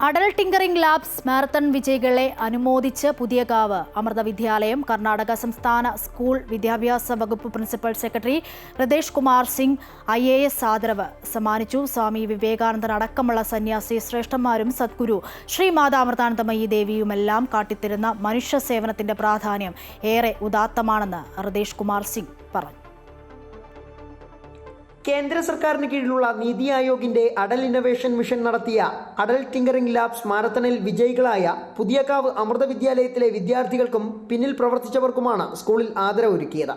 Atal tinkering labs marathon വിജയികളെ അനുമോദിച്ച് പുതിയ പുതിയകാവ് അമൃത വിദ്യാലയം കർണാടക സംസ്ഥാന സ്കൂൾ വിദ്യാഭ്യാസ വകുപ്പ് principal secretary Hridesh Kumar Singh I A S ആദരവ് സമ്മാനിച്ചു. സ്വാമി വിവേകാനന്ദൻ അടക്കമുള്ള സന്യാസി ശ്രേഷ്ഠന്മാരും സദ്ഗുരു ശ്രീമാതാ അമൃതാനന്ദമയി ദേവിയുമെല്ലാം കാട്ടിത്തരുന്ന മനുഷ്യ സേവനത്തിന്റെ പ്രാധാന്യം ഏറെ ഉദാത്തമാണെന്ന് ഹൃദേശ് കുമാർ സിംഗ് പറഞ്ഞു. കേന്ദ്ര സർക്കാരിന് കീഴിലുള്ള നീതി ആയോഗിന്റെ അടൽ ഇന്നൊവേഷൻ മിഷൻ നടത്തിയ അടൽ ടിങ്കറിംഗ് ലാബ്സ് മാരത്തണിൽ വിജയികളായ പുതിയകാവ് അമൃത വിദ്യാലയത്തിലെ വിദ്യാർത്ഥികൾക്കും പിന്നിൽ പ്രവർത്തിച്ചവർക്കുമാണ് സ്കൂളിൽ ആദരവൊരുക്കിയത്.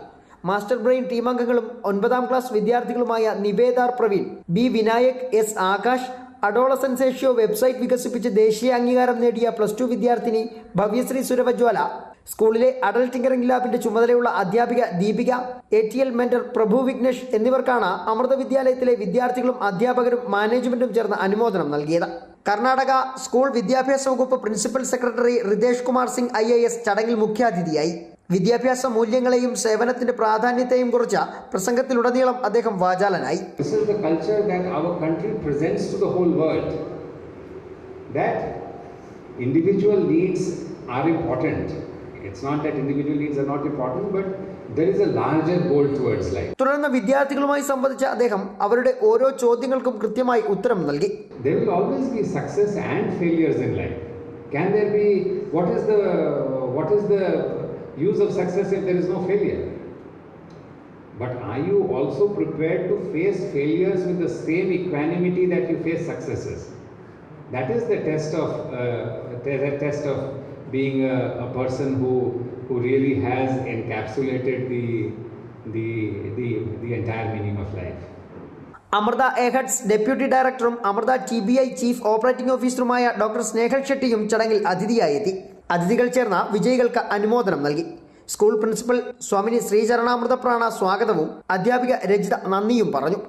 മാസ്റ്റർ ബ്രെയിൻ ടീം അംഗങ്ങളും ഒൻപതാം ക്ലാസ് വിദ്യാർത്ഥികളുമായ നിവേദാർ പ്രവീൺ ബി വിനായക് എസ് ആകാശ് അഡോളസൻസേഷ്യോ വെബ്സൈറ്റ് വികസിപ്പിച്ച് ദേശീയ അംഗീകാരം നേടിയ പ്ലസ് ടു വിദ്യാർത്ഥിനി ഭവ്യശ്രീ സുരവജ്വാല സ്കൂളിലെ അഡൽറ്റ് ടിങ്കറിംഗ് ലാബിന്റെ ചുമതലയുള്ള അധ്യാപിക Deepika A T L mentor Prabhu Vignesh എന്നിവർക്കാണ് അമൃത വിദ്യാലയത്തിലെ വിദ്യാർത്ഥികളും അധ്യാപകരും മാനേജ്മെന്റും ചേർന്ന് അനുമോദനം നൽകിയത്. കർണാടക സ്കൂൾ വിദ്യാഭ്യാസ വകുപ്പ് principal secretary Ritesh Kumar Singh I S ചടങ്ങിൽ മുഖ്യാതിഥിയായി. വിദ്യാഭ്യാസ മൂല്യങ്ങളെയും സേവനത്തിന്റെ പ്രാധാന്യത്തെയും കുറിച്ച പ്രസംഗത്തിലുടനീളം അദ്ദേഹം വാചാലനായി. Individual needs are important. It's not that individual needs are not important, but there is a larger goal towards life. തുടർന്ന് വിദ്യാർത്ഥികളുമായി സംബന്ധിച്ച അദ്ദേഹം അവരുടെ ഓരോ ചോദ്യങ്ങൾക്കും കൃത്യമായി ഉത്തരം നൽകി There will always be success and failures in life. Can there be what is the what is the use of success if there is no failure? But are you also prepared to face failures with the same equanimity that you face successes? That is the test of uh, te- the test of being a, a person who who really has encapsulated the the the, the entire meaning of life. Amrita എഹഡ്സ് deputy ഡയറക്ടറും Amrita T B I chief operating ഓഫീസറുമായ doctor Snehal ഷെട്ടിയും ചടങ്ങിൽ അതിഥിയായി എത്തി അതിഥികൾ ചേർന്ന വിജയികൾക്ക് അനുമോദനം നൽകി. School principal Swamini ശ്രീചരണാമൃതപ്രാണ സ്വാഗതവും അധ്യാപിക രജിത നന്ദിയും പറഞ്ഞു.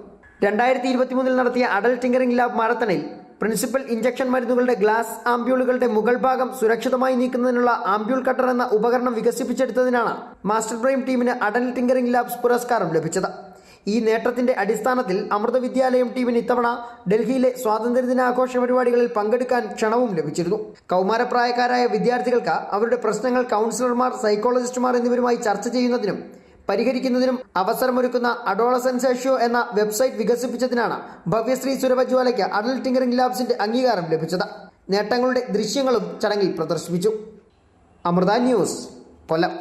രണ്ടായിരത്തി ഇരുപത്തിമൂന്നിൽ നടത്തിയ അഡൽ ടിങ്കറിംഗ് ലാബ് മാരത്തണിൽ പ്രിൻസിപ്പൽ ഇഞ്ചക്ഷൻ മരുന്നുകളുടെ ഗ്ലാസ് ആംബ്യൂളുകളുടെ മുകൾ ഭാഗം സുരക്ഷിതമായി നീക്കുന്നതിനുള്ള ആംബ്യൂൾ കട്ടർ എന്ന ഉപകരണം വികസിപ്പിച്ചെടുത്തതിനാണ് മാസ്റ്റർ ബ്രെയിം ടീമിന് അടൽ ടിങ്കറിംഗ് ലാബ്സ് പുരസ്കാരം ലഭിച്ചത്. ഈ നേട്ടത്തിന്റെ അടിസ്ഥാനത്തിൽ അമൃത വിദ്യാലയം ടീമിന് ഇത്തവണ ഡൽഹിയിലെ സ്വാതന്ത്ര്യദിനാഘോഷ പരിപാടികളിൽ പങ്കെടുക്കാൻ ക്ഷണവും ലഭിച്ചിരുന്നു. കൗമാരപ്രായക്കാരായ വിദ്യാർത്ഥികൾക്ക് അവരുടെ പ്രശ്നങ്ങൾ കൗൺസിലർമാർ സൈക്കോളജിസ്റ്റുമാർ എന്നിവരുമായി ചർച്ച ചെയ്യുന്നതിനും പരിഹരിക്കുന്നതിനും അവസരമൊരുക്കുന്ന ഷോ എന്ന വെബ്സൈറ്റ് വികസിപ്പിച്ചതിനാണ് ഭവ്യശ്രീ സുരഭജ്വാലയ്ക്ക് അടൽ ടിങ്കറിംഗ് ലാബ്സിന്റെ അംഗീകാരം ലഭിച്ചത്. നേട്ടങ്ങളുടെ ദൃശ്യങ്ങളും ചടങ്ങിൽ പ്രദർശിപ്പിച്ചു. അമൃത ന്യൂസ് കൊല്ലം.